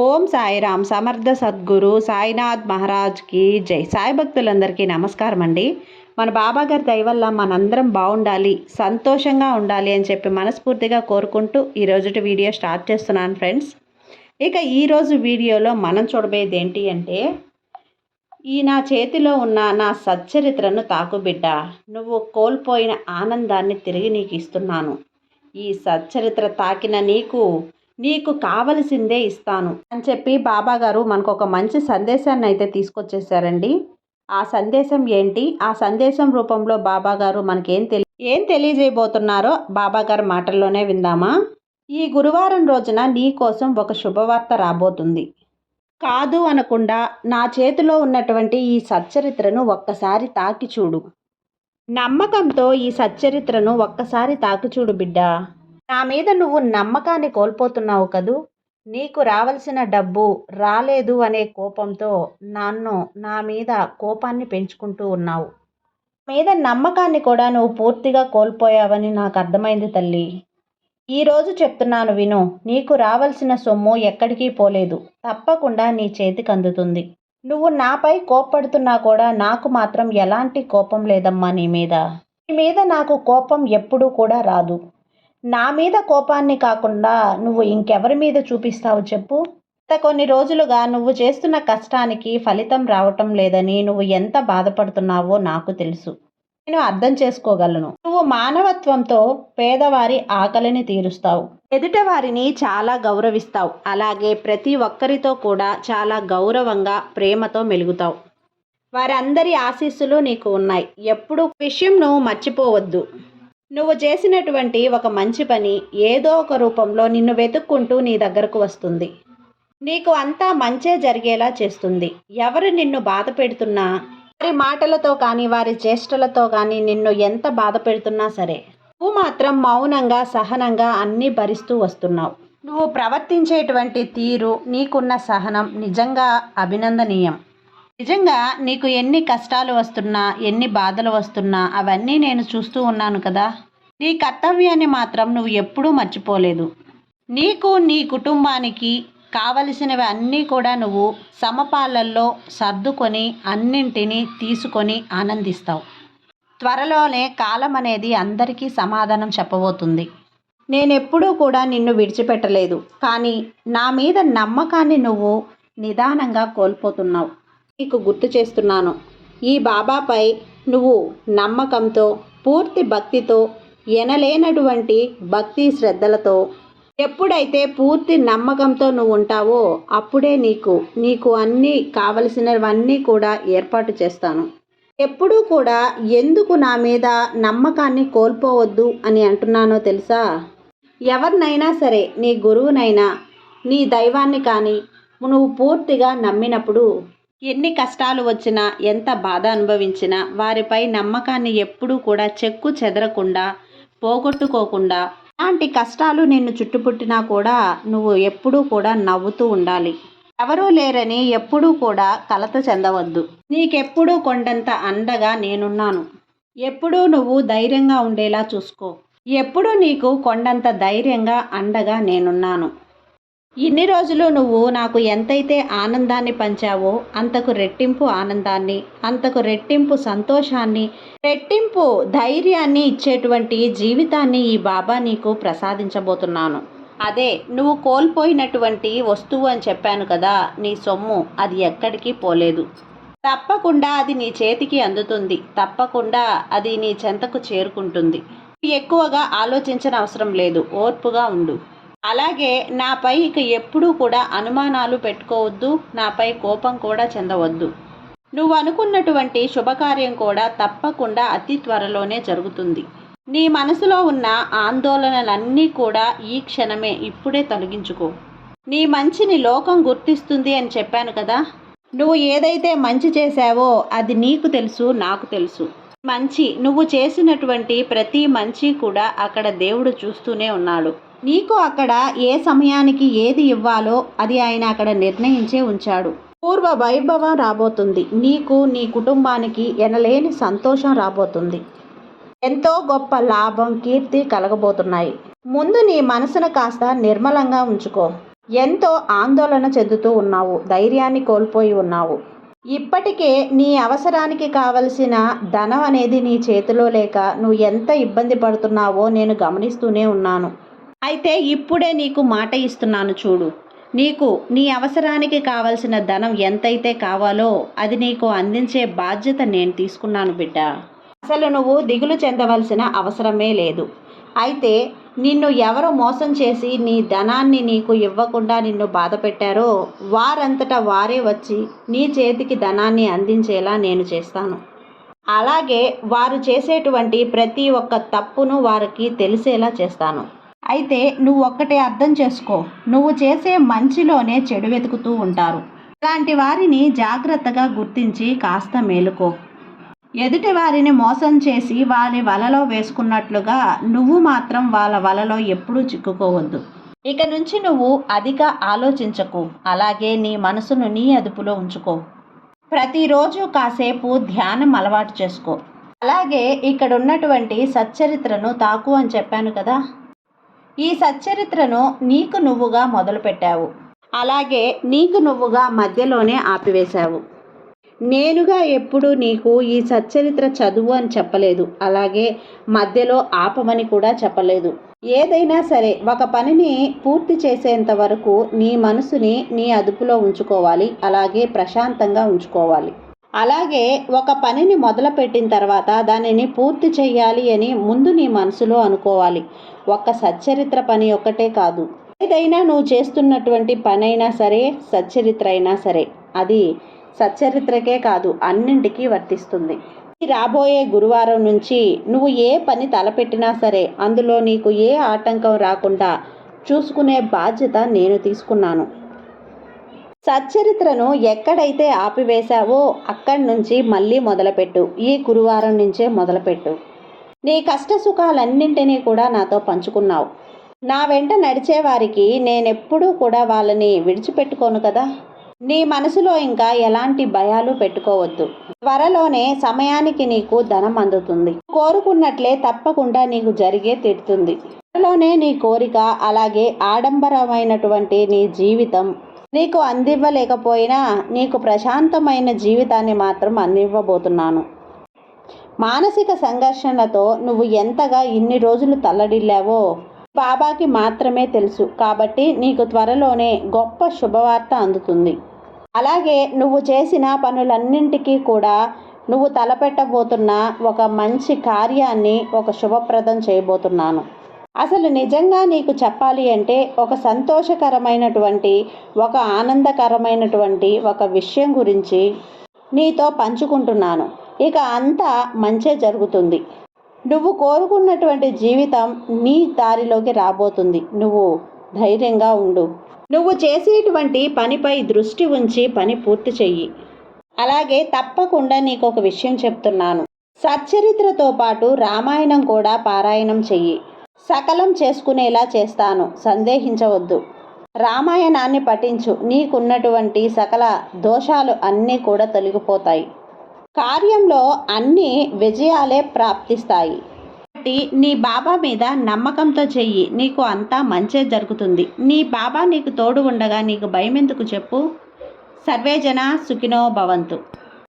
ఓం సాయిరామ్ సమర్థ సద్గురు సాయినాథ్ మహారాజ్కి జై. సాయి భక్తులందరికీ నమస్కారం అండి. మన బాబా గారి మనందరం బాగుండాలి సంతోషంగా ఉండాలి అని చెప్పి మనస్ఫూర్తిగా కోరుకుంటూ ఈరోజు వీడియో స్టార్ట్ చేస్తున్నాను ఫ్రెండ్స్. ఇక ఈరోజు వీడియోలో మనం చూడబోయేది ఏంటి అంటే ఈ నా చేతిలో ఉన్న నా సచ్చరిత్రను తాకుబిడ్డ నువ్వు కోల్పోయిన ఆనందాన్ని తిరిగి నీకు ఇస్తున్నాను. ఈ సచ్చరిత్ర తాకిన నీకు నీకు కావలసిందే ఇస్తాను అని చెప్పి బాబాగారు మనకు ఒక మంచి సందేశాన్ని అయితే తీసుకొచ్చేసారండి. ఆ సందేశం ఏంటి? ఆ సందేశం రూపంలో బాబాగారు మనకేం తెలి ఏం తెలియజేయబోతున్నారో బాబాగారు మాటల్లోనే విందామా? ఈ గురువారం రోజున నీ కోసం ఒక శుభవార్త రాబోతుంది. కాదు అనకుండా నా చేతిలో ఉన్నటువంటి ఈ సచ్చరిత్రను ఒక్కసారి తాకి చూడు నమ్మకంతో ఈ సచ్చరిత్రను ఒక్కసారి తాకి చూడు బిడ్డా. నా మీద నువ్వు నమ్మకాన్ని కోల్పోతున్నావు కదూ? నీకు రావలసిన డబ్బు రాలేదు అనే కోపంతో నన్ను నా మీద కోపాన్ని పెంచుకుంటూ ఉన్నావు. మీద నమ్మకాన్ని కూడా నువ్వు పూర్తిగా కోల్పోయావని నాకు అర్థమైంది తల్లి. ఈరోజు చెప్తున్నాను విను నీకు రావాల్సిన సొమ్ము ఎక్కడికి పోలేదు. తప్పకుండా నీ చేతికి అందుతుంది. నువ్వు నాపై కోప్పడుతున్నా కూడా నాకు మాత్రం ఎలాంటి కోపం లేదమ్మా నీ మీద. నీ మీద నాకు కోపం ఎప్పుడూ కూడా రాదు. నా మీద కోపాన్ని కాకుండా నువ్వు ఇంకెవరి మీద చూపిస్తావు చెప్పు. గత కొన్ని రోజులుగా నువ్వు చేస్తున్న కష్టానికి ఫలితం రావటం లేదని నువ్వు ఎంత బాధపడుతున్నావో నాకు తెలుసు. నేను అర్థం చేసుకోగలను. నువ్వు మానవత్వంతో పేదవారి ఆకలిని తీరుస్తావు. ఎదుట వారిని చాలా గౌరవిస్తావు. అలాగే ప్రతి ఒక్కరితో కూడా చాలా గౌరవంగా ప్రేమతో మెలుగుతావు. వారందరి ఆశీస్సులు నీకు ఉన్నాయి. ఎప్పుడు విషయం నువ్వు మర్చిపోవద్దు. నువ్వు చేసినటువంటి ఒక మంచి పని ఏదో ఒక రూపంలో నిన్ను వెతుక్కుంటూ నీ దగ్గరకు వస్తుంది. నీకు అంతా మంచే జరిగేలా చేస్తుంది. ఎవరు నిన్ను బాధ పెడుతున్నా వారి మాటలతో కానీ వారి చేష్టలతో కానీ నిన్ను ఎంత బాధ పెడుతున్నా సరే నువ్వు మాత్రం మౌనంగా సహనంగా అన్నీ భరిస్తూ వస్తున్నావు. నువ్వు ప్రవర్తించేటువంటి తీరు నీకున్న సహనం నిజంగా అభినందనీయం. నిజంగా నీకు ఎన్ని కష్టాలు వస్తున్నా ఎన్ని బాధలు వస్తున్నా అవన్నీ నేను చూస్తూ ఉన్నాను కదా. నీ కర్తవ్యాన్ని మాత్రం నువ్వు ఎప్పుడూ మర్చిపోలేదు. నీకు నీ కుటుంబానికి కావలసినవి అన్నీ కూడా నువ్వు సమపాలల్లో సర్దుకొని అన్నింటినీ తీసుకొని ఆనందిస్తావు. త్వరలోనే కాలం అనేది అందరికీ సమాధానం చెప్పబోతుంది. నేనెప్పుడూ కూడా నిన్ను విడిచిపెట్టలేదు. కానీ నా మీద నమ్మకాన్ని నువ్వు నిదానంగా కోల్పోతున్నావు. నీకు గుర్తు చేస్తున్నాను. ఈ బాబాపై నువ్వు నమ్మకంతో పూర్తి భక్తితో ఎనలేనటువంటి భక్తి శ్రద్ధలతో ఎప్పుడైతే పూర్తి నమ్మకంతో నువ్వు ఉంటావో అప్పుడే నీకు నీకు అన్నీ కావలసినవన్నీ కూడా ఏర్పాటు చేస్తాను. ఎప్పుడూ కూడా ఎందుకు నా మీద నమ్మకాన్ని కోల్పోవద్దు అని అంటున్నానో తెలుసా? ఎవరినైనా సరే నీ గురువునైనా నీ దైవాన్ని కానీ నువ్వు పూర్తిగా నమ్మినప్పుడు ఎన్ని కష్టాలు వచ్చినా ఎంత బాధ అనుభవించినా వారిపై నమ్మకాన్ని ఎప్పుడూ కూడా చెక్కు చెదరకుండా పోగొట్టుకోకుండా అలాంటి కష్టాలు నిన్ను చుట్టుపుట్టినా కూడా నువ్వు ఎప్పుడూ కూడా నవ్వుతూ ఉండాలి. ఎవరూ లేరని ఎప్పుడూ కూడా కలత చెందవద్దు. నీకెప్పుడూ కొండంత అండగా నేనున్నాను. ఎప్పుడూ నువ్వు ధైర్యంగా ఉండేలా చూసుకో. ఎప్పుడూ నీకు కొండంత ధైర్యంగా అండగా నేనున్నాను. ఇన్ని రోజులు నువ్వు నాకు ఎంతైతే ఆనందాన్ని పంచావో అంతకు రెట్టింపు ఆనందాన్ని అంతకు రెట్టింపు సంతోషాన్ని రెట్టింపు ధైర్యాన్ని ఇచ్చేటువంటి జీవితాన్ని ఈ బాబా నీకు ప్రసాదించబోతున్నాను. అదే నువ్వు కోల్పోయినటువంటి వస్తువు అని చెప్పాను కదా నీ సొమ్ము అది ఎక్కడికి పోలేదు. తప్పకుండా అది నీ చేతికి అందుతుంది. తప్పకుండా అది నీ చెంతకు చేరుకుంటుంది. ఎక్కువగా ఆలోచించిన అవసరం లేదు. ఓర్పుగా ఉండు. అలాగే నాపై ఇక ఎప్పుడూ కూడా అనుమానాలు పెట్టుకోవద్దు నాపై కోపం కూడా చెందవద్దు. నువ్వు అనుకున్నటువంటి శుభకార్యం కూడా తప్పకుండా అతి త్వరలోనే జరుగుతుంది. నీ మనసులో ఉన్న ఆందోళనలన్నీ కూడా ఈ క్షణమే ఇప్పుడే తొలగించుకో. నీ మంచిని లోకం గుర్తిస్తుంది అని చెప్పాను కదా? నువ్వు ఏదైతే మంచి చేశావో అది నీకు తెలుసు నాకు తెలుసు. మంచి నువ్వు చేసినటువంటి ప్రతి మంచి కూడా అక్కడ దేవుడు చూస్తూనే ఉన్నాడు. నీకు అక్కడ ఏ సమయానికి ఏది ఇవ్వాలో అది ఆయన అక్కడ నిర్ణయించే ఉంచాడు. పూర్వ వైభవం రాబోతుంది. నీకు నీ కుటుంబానికి ఎనలేని సంతోషం రాబోతుంది. ఎంతో గొప్ప లాభం కీర్తి కలగబోతున్నాయి. ముందు నీ మనసును కాస్త నిర్మలంగా ఉంచుకో. ఎంతో ఆందోళన చెందుతూ ఉన్నావు. ధైర్యాన్ని కోల్పోయి ఉన్నావు. ఇప్పటికే నీ అవసరానికి కావలసిన ధనం అనేది నీ చేతిలో లేక నువ్వు ఎంత ఇబ్బంది పడుతున్నావో నేను గమనిస్తూనే ఉన్నాను. అయితే ఇప్పుడే నీకు మాట ఇస్తున్నాను చూడు. నీకు నీ అవసరానికి కావలసిన ధనం ఎంతైతే కావాలో అది నీకు అందించే బాధ్యత నేను తీసుకున్నాను బిడ్డ. అసలు నువ్వు దిగులు చెందవలసిన అవసరమే లేదు. అయితే నిన్ను ఎవరు మోసం చేసి నీ ధనాన్ని నీకు ఇవ్వకుండా నిన్ను బాధ పెట్టారో వారంతటా వారే వచ్చి నీ చేతికి ధనాన్ని అందించేలా నేను చేస్తాను. అలాగే వారు చేసేటువంటి ప్రతి ఒక్క తప్పును వారికి తెలిసేలా చేస్తాను. అయితే నువ్వు ఒక్కటే అర్థం చేసుకో. నువ్వు చేసే మంచిలోనే చెడు వెతుకుతూ ఉంటారు. అలాంటి వారిని జాగ్రత్తగా గుర్తించి కాస్త మేలుకో. ఎదుటి వారిని మోసం చేసి వారి వలలో వేసుకున్నట్లుగా నువ్వు మాత్రం వాళ్ళ వలలో ఎప్పుడూ చిక్కుకోవద్దు. ఇక నుంచి నువ్వు అధిక ఆలోచించకు. అలాగే నీ మనసును నీ అదుపులో ఉంచుకో. ప్రతిరోజు కాసేపు ధ్యానం అలవాటు చేసుకో. అలాగే ఇక్కడ ఉన్నటువంటి సచ్చరిత్రను తాకు అని చెప్పాను కదా. ఈ సచ్చరిత్రను నీకు నువ్వుగా మొదలుపెట్టావు. అలాగే నీకు నువ్వుగా మధ్యలోనే ఆపివేశావు. నేనుగా ఎప్పుడు నీకు ఈ సచ్చరిత్ర చదువు అని చెప్పలేదు. అలాగే మధ్యలో ఆపమని కూడా చెప్పలేదు. ఏదైనా సరే ఒక పనిని పూర్తి చేసేంత వరకు నీ మనసుని నీ అదుపులో ఉంచుకోవాలి. అలాగే ప్రశాంతంగా ఉంచుకోవాలి. అలాగే ఒక పనిని మొదలుపెట్టిన తర్వాత దానిని పూర్తి చేయాలి అని ముందు నీ మనసులో అనుకోవాలి. ఒక్క సచ్చరిత్ర పని ఒక్కటే కాదు. ఏదైనా నువ్వు చేస్తున్నటువంటి పని అయినా సరే సచ్చరిత్ర అయినా సరే అది సచ్చరిత్రకే కాదు అన్నింటికీ వర్తిస్తుంది. ఈ రాబోయే గురువారం నుంచి నువ్వు ఏ పని తలపెట్టినా సరే అందులో నీకు ఏ ఆటంకం రాకుండా చూసుకునే బాధ్యత నేను తీసుకున్నాను. సచ్చరిత్రను ఎక్కడైతే ఆపివేశావో అక్కడి నుంచి మళ్ళీ మొదలుపెట్టు. ఈ గురువారం నుంచే మొదలుపెట్టు. నీ కష్ట సుఖాలన్నింటినీ కూడా నాతో పంచుకున్నావు. నా వెంట నడిచే వారికి నేనెప్పుడూ కూడా వాళ్ళని విడిచిపెట్టుకోను కదా? నీ మనసులో ఇంకా ఎలాంటి భయాలు పెట్టుకోవద్దు. త్వరలోనే సమయానికి నీకు ధనం అందుతుంది. కోరుకున్నట్లే తప్పకుండా నీకు జరిగే తిడుతుంది త్వరలోనే నీ కోరిక అలాగే ఆడంబరమైనటువంటి నీ జీవితం నీకు అందివ్వలేకపోయినా నీకు ప్రశాంతమైన జీవితాన్ని మాత్రం అందివ్వబోతున్నాను. మానసిక సంఘర్షణతో నువ్వు ఎంతగా ఇన్ని రోజులు తల్లడిల్లావో బాబాకి మాత్రమే తెలుసు. కాబట్టి నీకు త్వరలోనే గొప్ప శుభవార్త అందుతుంది. అలాగే నువ్వు చేసిన పనులన్నింటికీ కూడా నువ్వు తలపెట్టబోతున్న ఒక మంచి కార్యాన్ని ఒక శుభప్రదం చేయబోతున్నాను. అసలు నిజంగా నీకు చెప్పాలి అంటే ఒక సంతోషకరమైనటువంటి ఒక ఆనందకరమైనటువంటి ఒక విషయం గురించి నీతో పంచుకుంటున్నాను. ఇక అంతా మంచే జరుగుతుంది. నువ్వు కోరుకున్నటువంటి జీవితం నీ దారిలోకి రాబోతుంది. నువ్వు ధైర్యంగా ఉండు. నువ్వు చేసేటువంటి పనిపై దృష్టి ఉంచి పని పూర్తి చెయ్యి. అలాగే తప్పకుండా నీకు ఒక విషయం చెప్తున్నాను. సచ్చరిత్రతో పాటు రామాయణం కూడా పారాయణం చెయ్యి. సకలం చేసుకునేలా చేస్తాను. సందేహించవద్దు. రామాయణాన్ని పఠించు. నీకున్నటువంటి సకల దోషాలు అన్నీ కూడా తొలగిపోతాయి. కార్యంలో అన్ని విజయాలే ప్రాప్తిస్తాయి. కాబట్టి నీ బాబా మీద నమ్మకంతో చెయ్యి. నీకు అంతా మంచే జరుగుతుంది. నీ బాబా నీకు తోడు ఉండగా నీకు భయం ఎందుకు చెప్పు? సర్వేజన సుఖినో భవంతు.